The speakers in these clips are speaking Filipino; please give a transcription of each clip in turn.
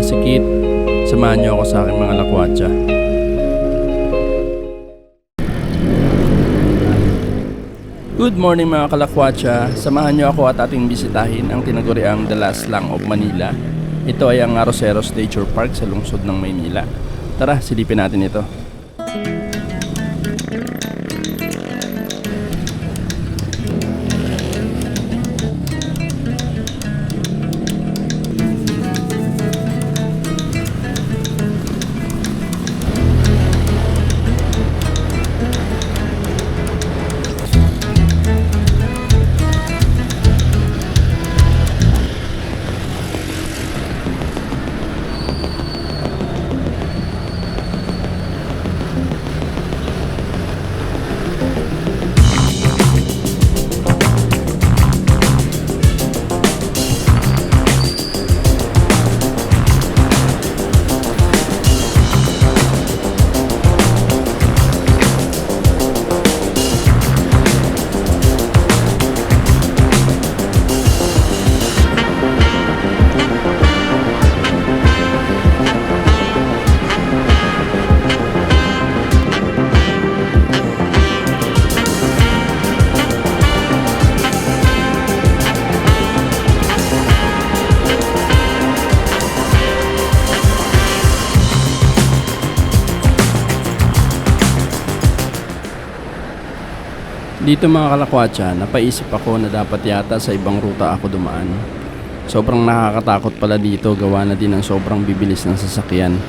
Malasikit. Samahan niyo ako sa aking mga lakwatsa. Good morning mga kalakwatsa. Samahan niyo ako at ating bisitahin ang tinaguriang The Last Lang of Manila. Ito ay ang Aroseros Nature Park sa lungsod ng Maynila. Tara, silipin natin ito. Dito mga kalakwatsa, napaisip ako na dapat yata sa ibang ruta ako dumaan. Sobrang nakakatakot pala dito gawa na din ng sobrang bibilis ng sasakyan.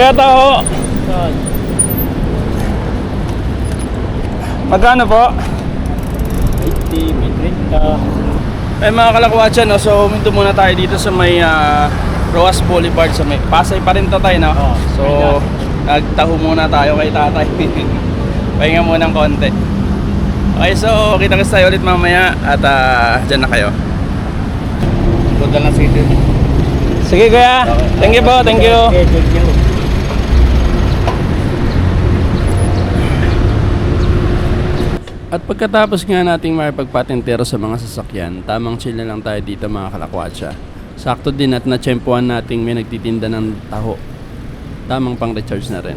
Kaya tao, magkano po? 80, may 30. Eh mga kalakwatsa, no? so huminto muna tayo dito sa may ah, Roas Boulevard sa may Pasay pa rin to tayo, no? Oo, so nagtaho muna tayo kay tatay. Pahinga muna ng konti. Okay, so kita-kits tayo ulit mamaya at ah, dyan na kayo. Punta lang sa. Sige kuya, thank you po, thank you. Thank you. At pagkatapos nga nating makipagpatentero sa mga sasakyan, tamang chill na lang tayo dito mga kalakwatsa. Sakto din at natsyempohan nating may nagtitinda ng taho. Tamang pang recharge na rin.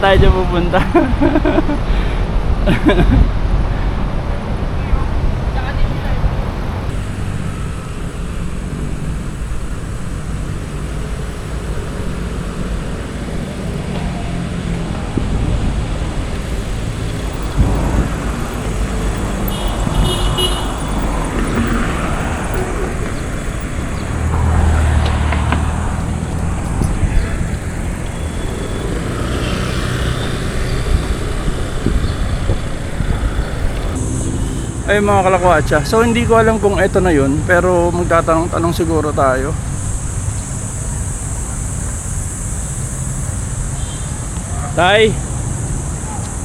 Tayo dyan pupunta. Ay mga kalakwatsa. So hindi ko alam kung ito na yun. Pero magtatanong-tanong siguro tayo. Tay.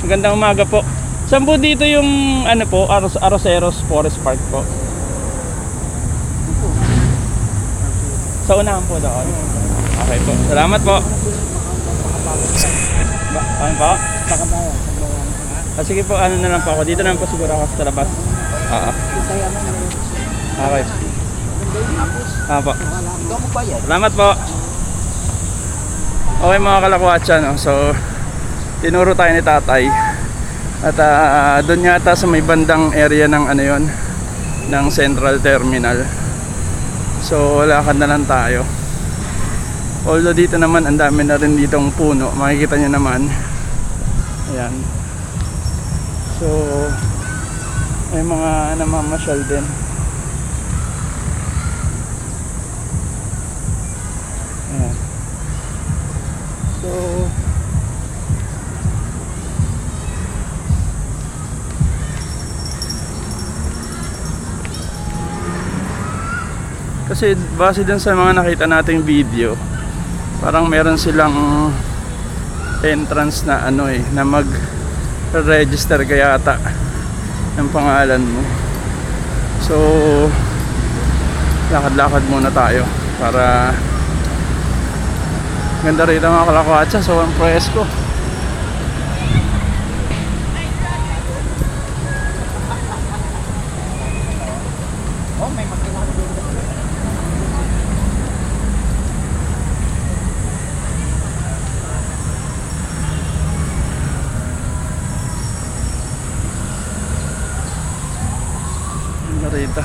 Magandang umaga po. Saan po dito yung ano po, Aros Aroseros Forest Park po? Sa unahan po doon. Okay po. Salamat po. Ba, ano po? Ah, sige po, ano na lang po ako. Dito na lang po siguro ako sa labas. Oo. Okay. Ah po. Salamat po. Okay mga kalakwatsa, no? So, tinuro tayo ni tatay. At ah, doon yata sa may bandang area ng ano yon ng Central Terminal. So, lakad na lang tayo. Although dito naman, ang dami na rin ditong puno. Makikita nyo naman. Ayan. So, may mga namamasyal din. Ayan. So, kasi base din sa mga nakita nating video, parang meron silang entrance na ano eh, na mag register ka yata ng pangalan mo. So, lakad-lakad muna tayo para ganda rito mga kalakwatsa sa Juan Fresco. Oh, may makina doon. Ganda rito.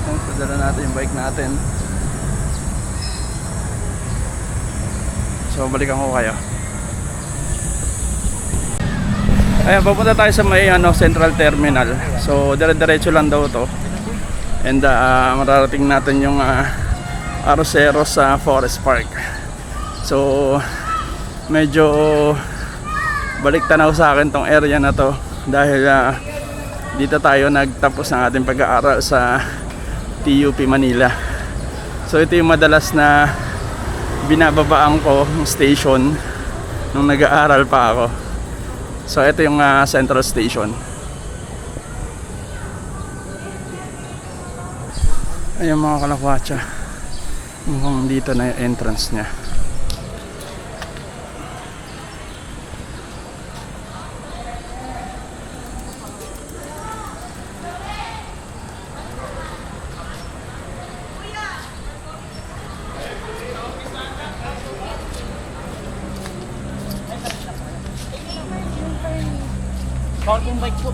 Ayan, Padala natin yung bike natin. So, balikan ko kayo. Ayan, papunta tayo sa may ano, Central Terminal. So, dire-diretso lang daw to. And uh, mararating natin yung uh, Arroceros sa Forest Park. So, medyo balik tanaw sa akin tong area na to dahil ah, dito tayo nagtapos ng ating pag-aaral sa TUP Manila. So ito yung madalas na binababaan ko ng station nung nag-aaral pa ako. So ito yung ah, Central Station. Ayun mga kalakwatsa. Mukhang dito na yung entrance niya. Bike po.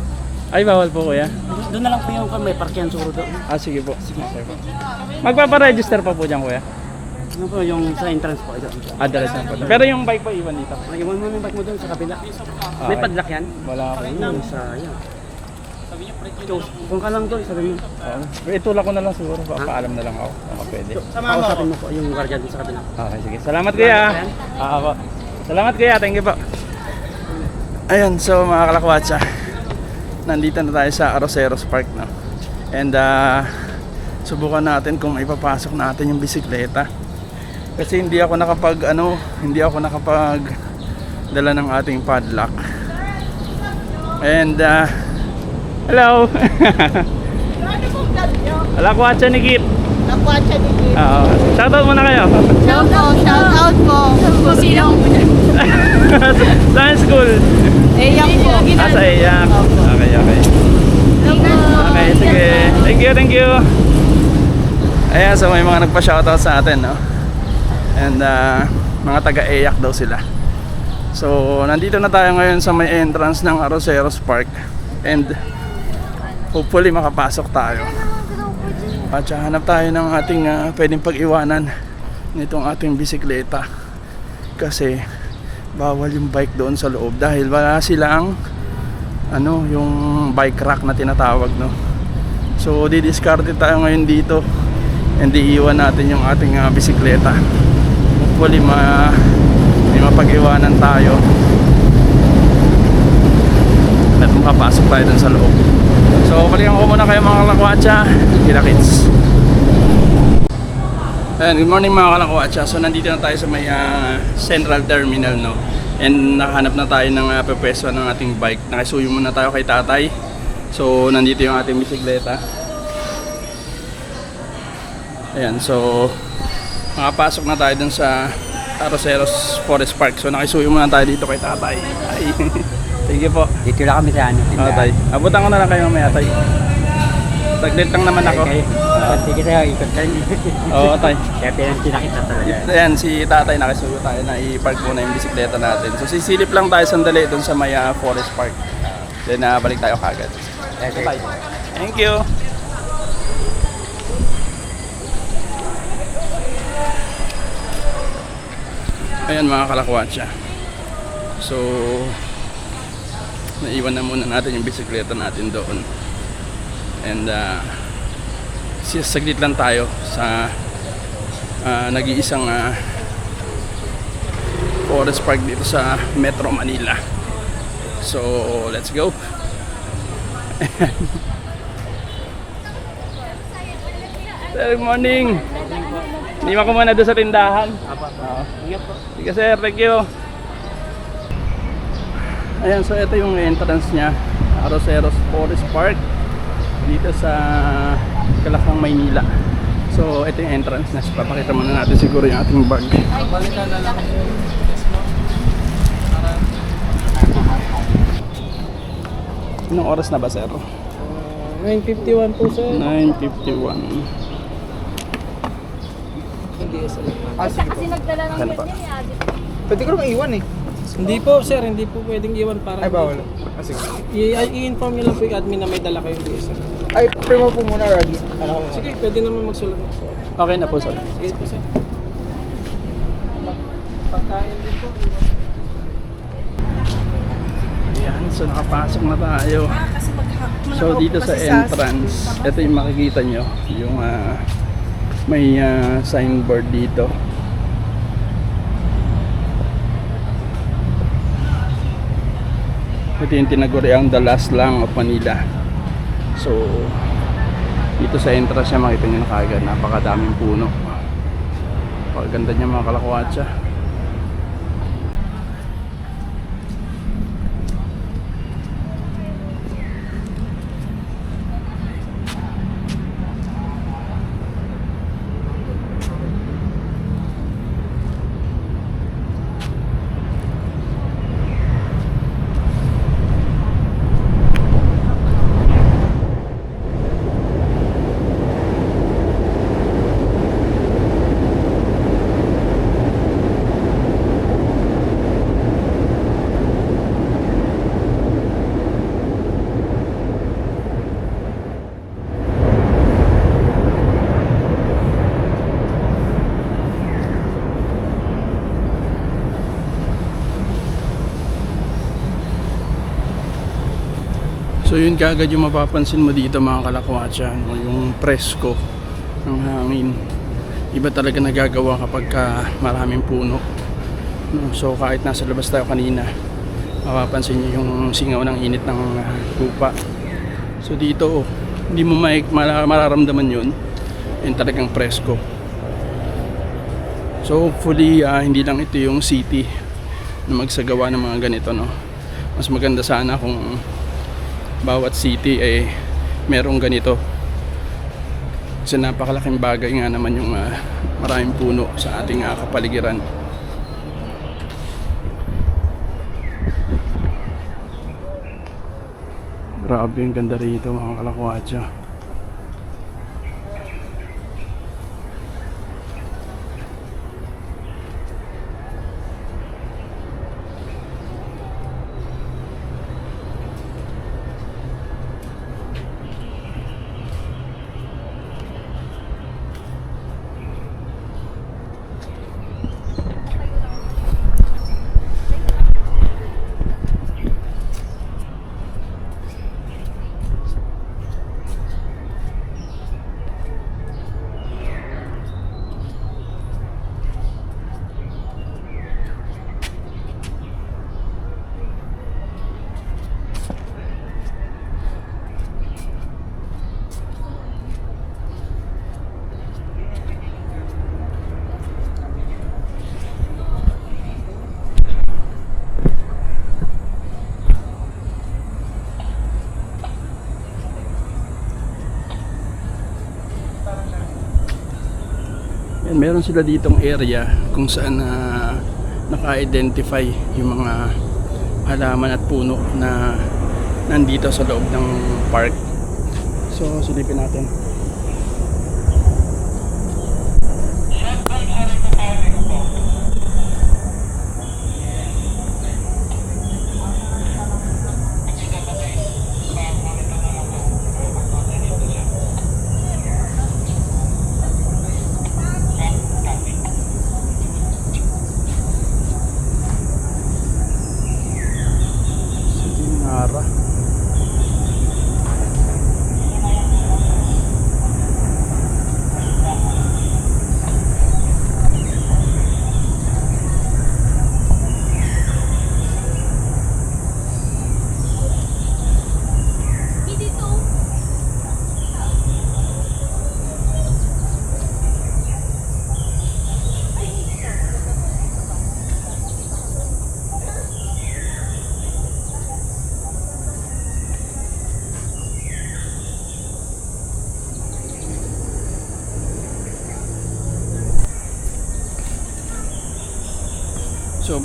Ay, bawal po kuya. Doon na lang po yung may parkihan siguro doon. Ah, sige po. Sige po. Magpaparegister pa po dyan kuya. Ano po yung sa entrance po. Ito. Ah, dalas na po. Pero yung bike po iwan dito. Nag-iwan mo yung bike mo doon sa kabila. Ah, May okay. padlock yan? Wala po. Yung sayang. Niya, kung ka lang doon, sabi mo. Oo. Itulak ko na lang siguro. Papaalam na lang ako. Baka pwede. Kausapin mo po yung guardian doon sa kabila. Okay, sige. Salamat kuya. Ah, po. Salamat kuya. Thank you po. Ayun, so mga kalakwatsa. Nandito na tayo sa Aroseros Park, no? And uh, subukan natin kung ipapasok natin yung bisikleta. Kasi hindi ako nakapag, ano, hindi ako nakapag dala ng ating padlock. And, uh, hello! Kalakwatsa ni Kit. Nakwatsa ni Kim. Oo. Shoutout muna kayo. Shout out, shout out po. Kung sino. Science school. Eh, yan po. Ah, sa iyak. Sige. Thank you, thank you. Ayan, so may mga nagpa-shoutout sa atin, no? And uh, mga taga-Eyak daw sila. So, nandito na tayo ngayon sa may entrance ng Aroseros Park. And hopefully makapasok tayo. At saka hanap tayo ng ating uh, pwedeng pag-iwanan nitong ating bisikleta. Kasi bawal yung bike doon sa loob dahil wala silang ano, yung bike rack na tinatawag, no. So, didiscarte tayo ngayon dito and iiwan natin yung ating uh, bisikleta. Hopefully ma may mapag-iwanan tayo at makapasok tayo dun sa loob. So, balikan ko muna kayo mga kalakwatsa. Kita kits. Ayan, good morning mga kalakwatsa. So, nandito na tayo sa may ah, Central Terminal, no? And nakahanap na tayo ng uh, pwesto ng ating bike. Nakisuyo muna tayo kay tatay. So, nandito yung ating bisikleta. Ayan, so makapasok na tayo dun sa Aroseros Forest Park. So, nakisuyo muna tayo dito kay tatay. Ay, thank you po. Dito lang kami sa ano. Oh, tay. Abutan ko na lang kayo mamaya, tay. Saglit lang naman ako. Sige tayo, ikot tayo. Oo, tay. Kaya pinakita talaga. Ayan, si tatay nakisuyo tayo na i-park muna yung bisikleta natin. So, sisilip lang tayo sandali dun sa may ah, Forest Park. Then, uh, balik tayo kagad. Okay. Tay. Thank you. Ayan mga kalakwatsa. So, naiwan na muna natin yung bisikleta natin doon. And, uh, saglit lang tayo sa uh, nag-iisang uh, forest park dito sa Metro Manila. So, let's go. Good morning. Iniwan ko muna doon sa tindahan. Oo. Ingat po. Sige sir, thank you. Ayan, so ito yung entrance niya. Aroseros Forest Park. Dito sa Kalakang, Maynila. So, ito yung entrance na. Papakita muna natin siguro yung ating bag. Anong oras na ba, sir? 951 po sir. 9.51. Kasi nagdala ng Ano pa? ganyan ni Adi. Pwede ko lang iwan eh. Hindi po sir, hindi po pwedeng iwan para Ay, bawal. Ah, sige. I- i- I-inform nyo lang po yung admin na may dala kayong DSL. Ay, primo po muna, Ragi. Ano ko Sige, pwede naman magsulat. Okay na po, sir. Sige po sir. Pagkain din po. Ayan, so nakapasok na tayo. So dito sa entrance, ito yung makikita nyo, yung ah, may ah, signboard dito. Ito yung tinaguriang The Last Lang of Manila. So, dito sa entrance niya makita nyo na kagad, napakadaming puno. Paganda niya mga kalakwatsa. Yun kagad yung mapapansin mo dito mga kalakwatsa, no? yung presko ng hangin. Iba talaga nagagawa kapag ka maraming puno. No? So kahit nasa labas tayo kanina, mapapansin nyo yung singaw ng init ng ah, lupa. So dito, oh, hindi mo mara- mararamdaman yun. Yung talagang presko. So hopefully, ah, hindi lang ito yung city na magsagawa ng mga ganito. No? Mas maganda sana kung bawat city eh merong ganito. Kasi napakalaking bagay nga naman yung ah, maraming puno sa ating ah, kapaligiran. Grabe yung ganda rito mga kalakwatsa meron sila ditong area kung saan na naka-identify yung mga halaman at puno na nandito sa loob ng park. So, silipin natin.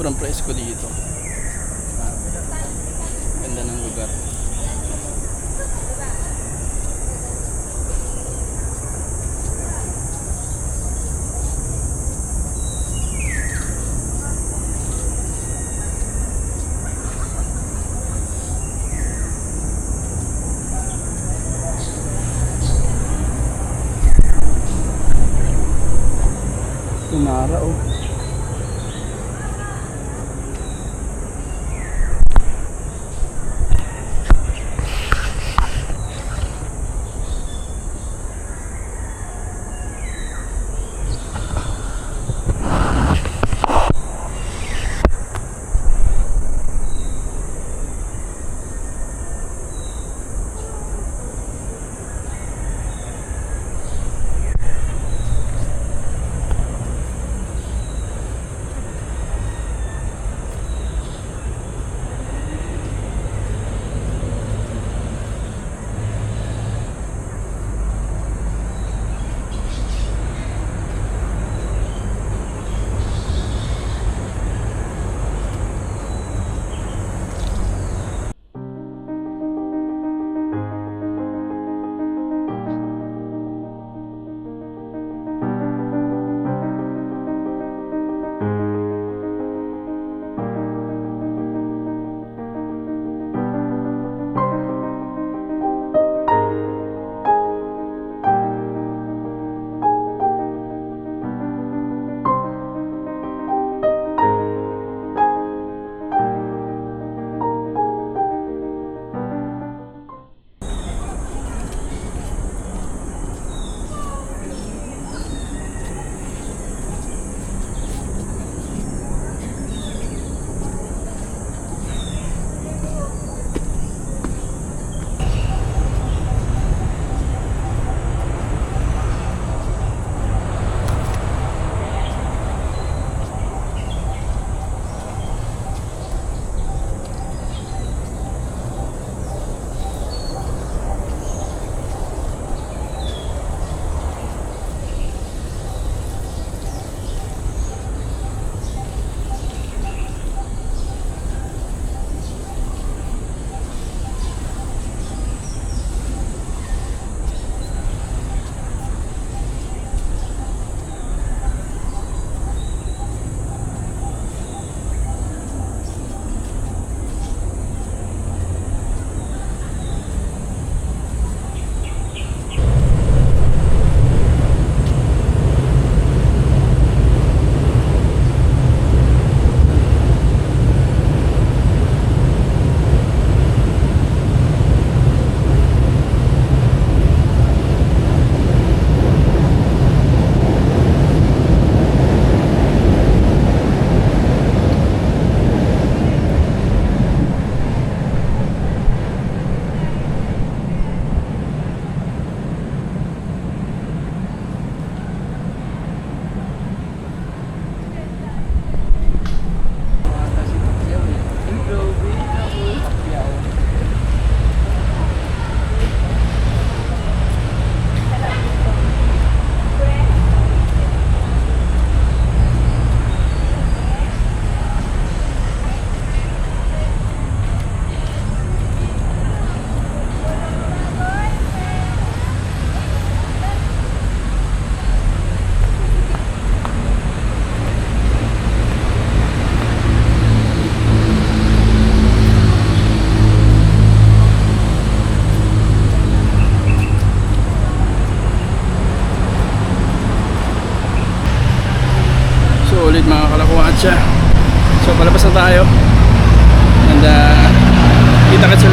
Sobrang presko dito. Ganda ng lugar. Tunara oh.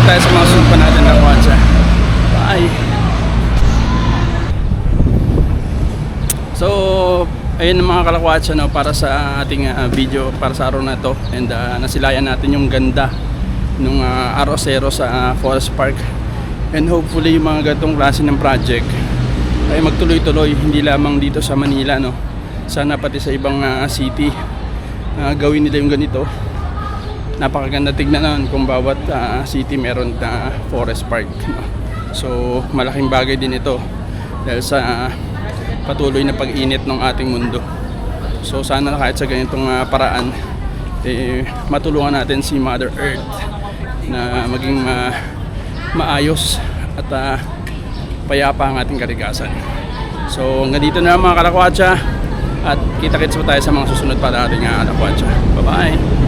Tayo sa mga susunod pa natin na kwatsa. Bye! So, ayun mga kalakwatsa no, para sa ating uh, video, para sa araw na to. And uh, nasilayan natin yung ganda nung uh, arosero sa uh, Forest Park. And hopefully yung mga gatong klase ng project ay magtuloy-tuloy, hindi lamang dito sa Manila. No? Sana pati sa ibang uh, city uh, gawin nila yung ganito. Napakaganda tignan naman kung bawat uh, city meron na forest park. No? So malaking bagay din ito dahil sa uh, patuloy na pag-init ng ating mundo. So sana kahit sa ganitong ah, paraan eh, matulungan natin si Mother Earth na maging ma- maayos at ah, payapa ang ating kaligasan. So hanggang dito na mga kalakwatsa at kita-kits pa tayo sa mga susunod pa nating uh, kalakwatsa. Bye-bye! I